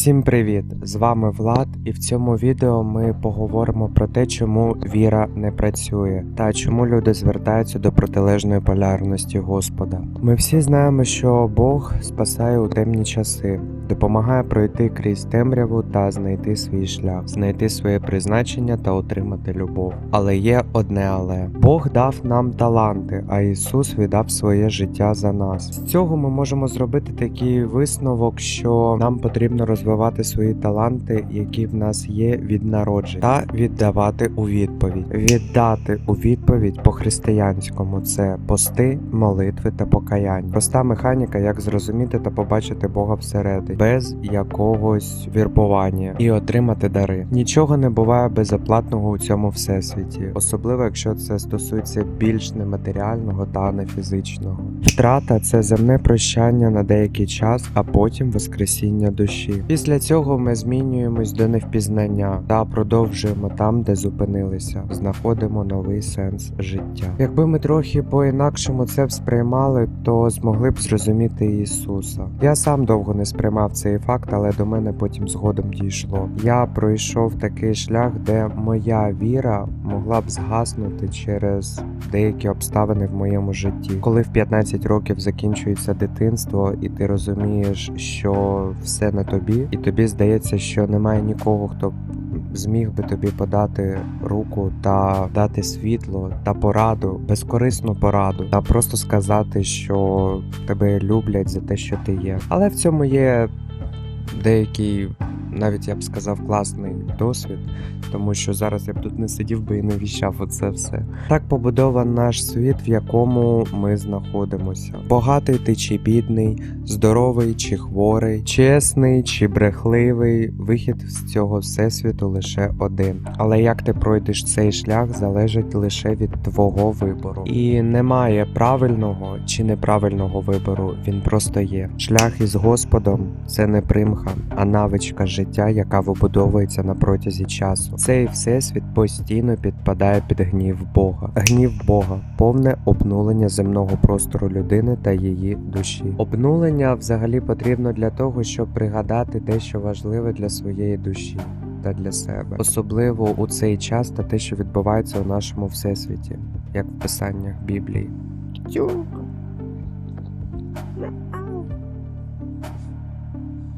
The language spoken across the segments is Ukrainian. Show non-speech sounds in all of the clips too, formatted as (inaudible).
Всім привіт! З вами Влад, і в цьому відео ми поговоримо про те, чому віра не працює та чому люди звертаються до протилежної полярності Господа. Ми всі знаємо, що Бог спасає у темні часи, допомагає пройти крізь темряву та знайти свій шлях, знайти своє призначення та отримати любов. Але є одне але Бог дав нам таланти, а Ісус віддав своє життя за нас. З цього ми можемо зробити такий висновок, що нам потрібно розвивати свої таланти, які в нас є від народження, та віддавати у відповідь. Віддати у відповідь по-християнському це пости, молитви та покаяння. Проста механіка, як зрозуміти та побачити Бога всередині, без якогось вірбування і отримати дари. Нічого не буває безоплатного у цьому всесвіті, особливо якщо це стосується більш нематеріального та не фізичного. Втрата це земне прощання на деякий час, а потім воскресіння душі. Після цього ми змінюємось до невпізнання та продовжуємо там, де зупинилися, знаходимо новий сенс життя. Якби ми трохи по-інакшому це сприймали, то змогли б зрозуміти Ісуса. Я сам довго не сприймав цей факт, але до мене потім згодом дійшло. Я пройшов такий шлях, де моя віра могла б згаснути через деякі обставини в моєму житті. Коли в 15 років закінчується дитинство, і ти розумієш, що все на тобі, і тобі здається, що немає нікого, хто зміг би тобі подати руку та дати світло та пораду, безкорисну пораду, та просто сказати, що тебе люблять за те, що ти є. Але в цьому є деякий, навіть я б сказав, класний досвід, тому що зараз я б тут не сидів би і не віщав оце все. Так побудований наш світ, в якому ми знаходимося. Богатий ти чи бідний, здоровий чи хворий, чесний чи брехливий. Вихід з цього всесвіту лише один. Але як ти пройдеш цей шлях, залежить лише від твого вибору. І немає правильного чи неправильного вибору. Він просто є. Шлях із Господом це не примха, а навичка життя, яка вибудовується на протязі часу. Цей всесвіт постійно підпадає під гнів Бога. Гнів Бога повне обнулення земного простору людини та її душі. Обнулення взагалі потрібно для того, щоб пригадати дещо важливе для своєї душі. Та для себе, особливо у цей час та те, що відбувається у нашому всесвіті, як в писаннях Біблії.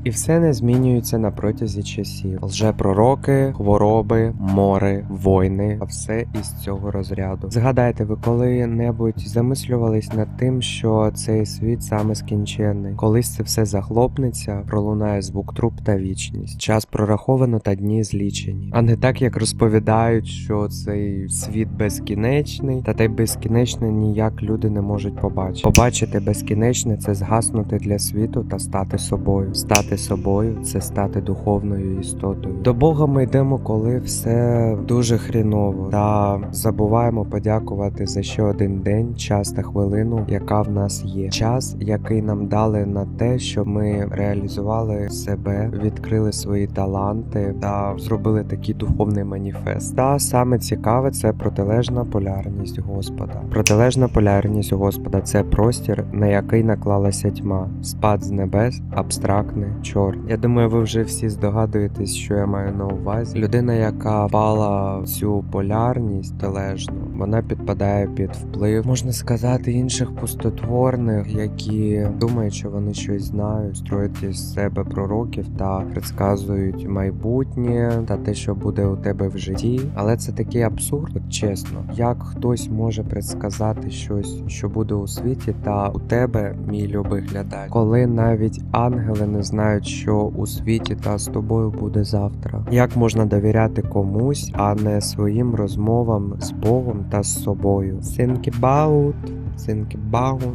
І все не змінюється на протязі часів. Лжепророки, хвороби, мори, війни, а все із цього розряду. Згадайте, ви коли-небудь замислювались над тим, що цей світ саме скінченний. Колись це все захлопнеться, пролунає звук труп та вічність. Час прораховано та дні злічені. А не так, як розповідають, що цей світ безкінечний, та те безкінечне ніяк люди не можуть побачити. Побачити безкінечне це згаснути для світу та стати собою. Стати собою це стати духовною істотою. До Бога ми йдемо, коли все дуже хріново, та забуваємо подякувати за ще один день, час та хвилину, яка в нас є. Час, який нам дали на те, щоб ми реалізували себе, відкрили свої таланти та зробили такий духовний маніфест. Та саме цікаве це протилежна полярність Господа. Протилежна полярність Господа це простір, на який наклалася тьма, спад з небес, абстрактне, чорне. Я думаю, ви вже всі здогадуєтесь, що я маю на увазі. Людина, яка впала в цю полярність тележну, вона підпадає під вплив, можна сказати, інших пустотворних, які думають, що вони щось знають, строять із себе пророків та предсказують майбутнє та те, що буде у тебе в житті. Але це такий абсурд, от чесно, як хтось може предсказати щось, що буде у світі, та у тебе, мій любий глядач, коли навіть ангели не знають, що у світі та з тобою буде завтра. Як можна довіряти комусь, а не своїм розмовам з Богом та з собою? Think about, think about.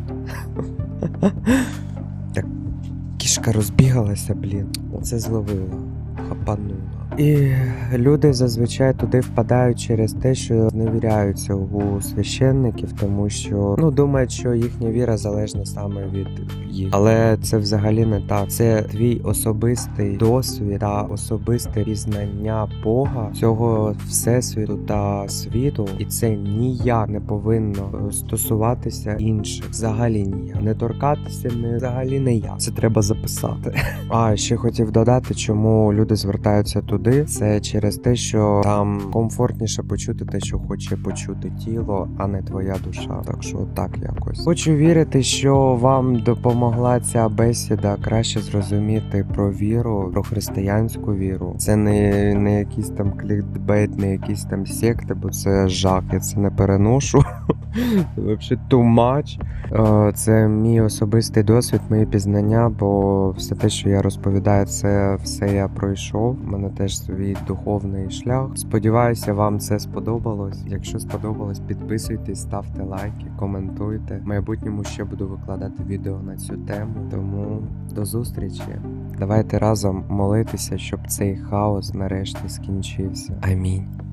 Так, кішка розбігалася, блін. Оце зловила, хапанула. І люди зазвичай туди впадають через те, що зневіряються у священників, тому що ну думають, що їхня віра залежна саме від їх. Але це взагалі не так. Це твій особистий досвід та особисте пізнання Бога, цього всесвіту та світу, і це ніяк не повинно стосуватися інших. Взагалі ніяк. Не торкатися не взагалі не як. Це треба записати. (laughs) А ще хотів додати, чому люди звертаються туди. Це через те, що там комфортніше почути те, що хоче почути тіло, а не твоя душа. Так що так якось. Хочу вірити, що вам допомогла ця бесіда краще зрозуміти про віру, про християнську віру. Це не, не якийсь там клікбейт, не якісь там секти, бо це жах. Я це не переношу. (laughs) Це взагалі. Е, Це мій особистий досвід, мої пізнання, бо все те, що я розповідаю, це все я пройшов. Мене теж свій духовний шлях. Сподіваюся, вам це сподобалось. Якщо сподобалось, підписуйтесь, ставте лайки, коментуйте. В майбутньому ще буду викладати відео на цю тему. Тому до зустрічі. Давайте разом молитися, щоб цей хаос нарешті скінчився. Амінь.